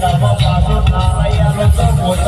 เราพบกับสุดท้ายเราต้องปวด